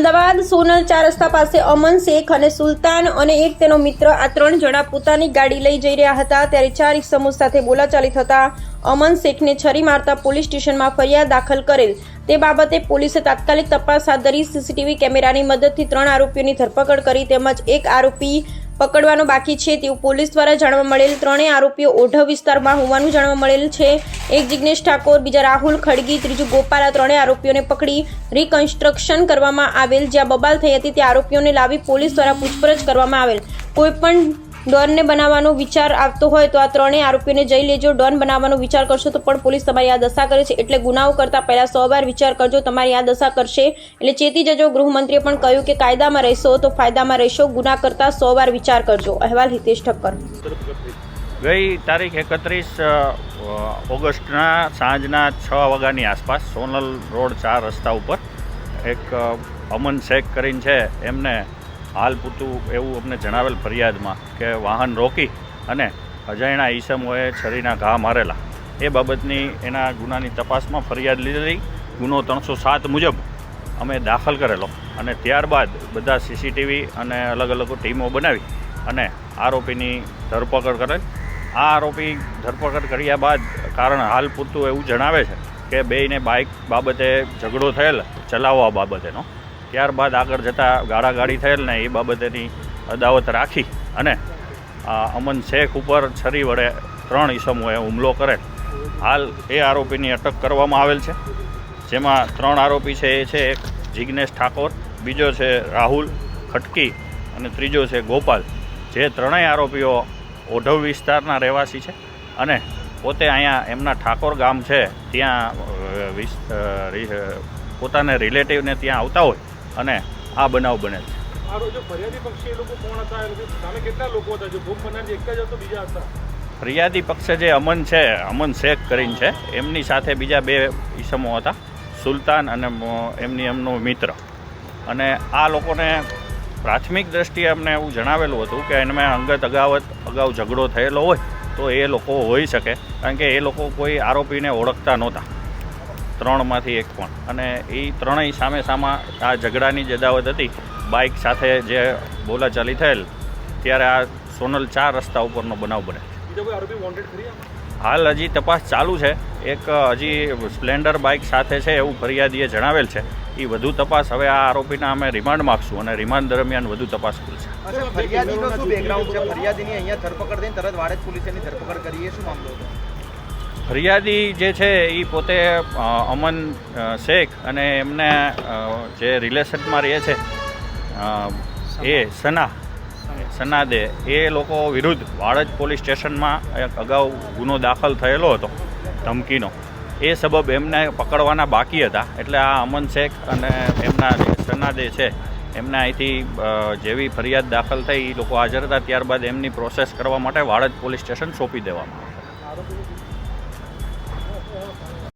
અમદાવાદ સોનલ ચાર રસ્તા પાસે અમન શેખ અને સુલતાન અને એક તેનો મિત્ર આ ત્રણ જણા પોતાની ગાડી લઈ જઈ રહ્યા હતા. ત્યારે ચાર ઇસમો સાથે બોલાચાલી થતા અમન શેખને છરી મારતા પોલીસ સ્ટેશનમાં ફરિયાદ દાખલ કરેલ. તે બાબતે પોલીસે તાત્કાલિક તપાસ હાથ ધરી, સીસીટીવી કેમેરાની મદદથી ત્રણ આરોપીઓની ધરપકડ કરી તેમજ એક આરોપી પકડવાનો બાકી છે. તેવું પોલીસ દ્વારા જાણવા મળેલ ત્રણેય આરોપીઓ ઓઢવ વિસ્તારમાં હોવાનું જાણવા મળેલ છે. એક જિગ્નેશ ઠાકોર, બીજા રાહુલ ખડગી, ત્રીજું ગોપાલ. આ ત્રણેય આરોપીઓને પકડી રિકન્સ્ટ્રક્શન કરવામાં આવેલ. જ્યાં બબાલ થઈ હતી, તે આરોપીઓને લાવી પોલીસ દ્વારા પૂછપરછ કરવામાં આવેલ. કોઈ પણ ડોનને બનાવવાનો વિચાર આવતો હોય તો આ ત્રણેય આરોપીઓને જઈ લેજો. ડોન બનાવવાનો વિચાર કરશો તો પણ પોલીસ તમારી આ દશા કરે છે. એટલે ગુનાઓ કરતા પહેલા સો વાર વિચાર કરજો, તમારી આ દશા કરશે. એટલે ચેતી જજો, ગૃહમંત્રીએ પણ કહ્યું કે કાયદામાં રહેશો તો ફાયદામાં રહેશો. ગુના કરતા સો વાર વિચાર કરજો. અહેવાલ હિતેશ ઠક્કર. ગઈ તારીખ એકત્રીસ ઓગસ્ટના સાંજના છ વાગ્યાની આસપાસ સોનલ રોડ ચાર રસ્તા ઉપર એક અમન શેખ કરીને છે. એમને હાલ પૂરતું એવું અમને જણાવેલ ફરિયાદમાં કે વાહન રોકી અને અજાણ્યા ઈસમોએ છરીના ઘા મારેલા. એ બાબતની એના ગુનાની તપાસમાં ફરિયાદ લીધેલી. ગુનો ત્રણસો સાત મુજબ અમે દાખલ કરેલો અને ત્યારબાદ બધા સીસીટીવી અને અલગ અલગ ટીમો બનાવી અને આરોપીની ધરપકડ કરેલ. આ આરોપી ધરપકડ કર્યા બાદ કારણ હાલ પૂરતું એવું જણાવે છે કે બેયને બાઇક બાબતે ઝઘડો થયેલ, ચલાવવા બાબતેનો. ત્યારબાદ આગળ જતાં ગાળાગાળી થયેલ ને એ બાબતેની અદાવત રાખી અને અમન શેખ ઉપર છરી વડે ત્રણ ઈસમોએ હુમલો કરેલ. હાલ એ આરોપીની અટક કરવામાં આવેલ છે. જેમાં ત્રણ આરોપી છે, એ છે એક જિગ્નેશ ઠાકોર, બીજો છે રાહુલ ખટકી અને ત્રીજો છે ગોપાલ. જે ત્રણેય આરોપીઓ ઓઢવ વિસ્તારના રહેવાસી છે અને પોતે અહીંયા એમના ઠાકોર ગામ છે, ત્યાં પોતાના રિલેટિવને ત્યાં આવતા હોય. અને આ બનાવ બને છે. ફરિયાદી પક્ષે જે અમન છે અમન શેખ કરીને છે એમની સાથે બીજા બે ઈસમો હતા સુલતાન અને એમની એમનો મિત્ર. અને આ લોકોને પ્રાથમિક દ્રષ્ટિએ અમને એવું જણાવેલું હતું કે એમાં અંગત અગાવત અગાઉ ઝઘડો થયેલો હોય તો એ લોકો હોઈ શકે. કારણ કે એ લોકો કોઈ આરોપીને ઓળખતા નહોતા. ત્રણમાંથી એક પણ અને એ ત્રણેય સામે સામા આ ઝઘડાની જદાવત હતી બાઇક સાથે જે બોલાચાલી થયેલ ત્યારે આ સોનલ ચાર રસ્તા ઉપરનો બનાવ બને? હાલ હજી તપાસ ચાલુ છે. એક હજી સ્પ્લેન્ડર બાઇક સાથે છે એવું ફરિયાદીએ જણાવેલ છે. એ વધુ તપાસ હવે આ આરોપીના અમે રિમાન્ડ માગશું અને રિમાન્ડ દરમિયાન વધુ તપાસ ખુલશે ફરિયાદીનો શું બેકગ્રાઉન્ડ છે? ફરિયાદીની અહીંયા ધરપકડ થઈને તરત વાડજ પોલીસે ધરપકડ કરીએ શું મામલો હતો? ફરિયાદી જે છે એ પોતે અમન શેખ અને એમને જે રિલેશનમાં રહે છે એ સના. સનાદે એ લોકો વિરુદ્ધ વાડજ પોલીસ સ્ટેશનમાં એક અગાઉ ગુનો દાખલ થયેલો હતો ધમકીનો. એ સબબ એમને પકડવાના બાકી હતા. એટલે આ અમન શેખ અને એમના જે સનાદે છે એમને અહીંથી જેવી ફરિયાદ દાખલ થઈ એ લોકો હાજર હતા. ત્યારબાદ એમની પ્રોસેસ કરવા માટે વાડજ પોલીસ સ્ટેશન સોંપી દેવામાં આવ્યું.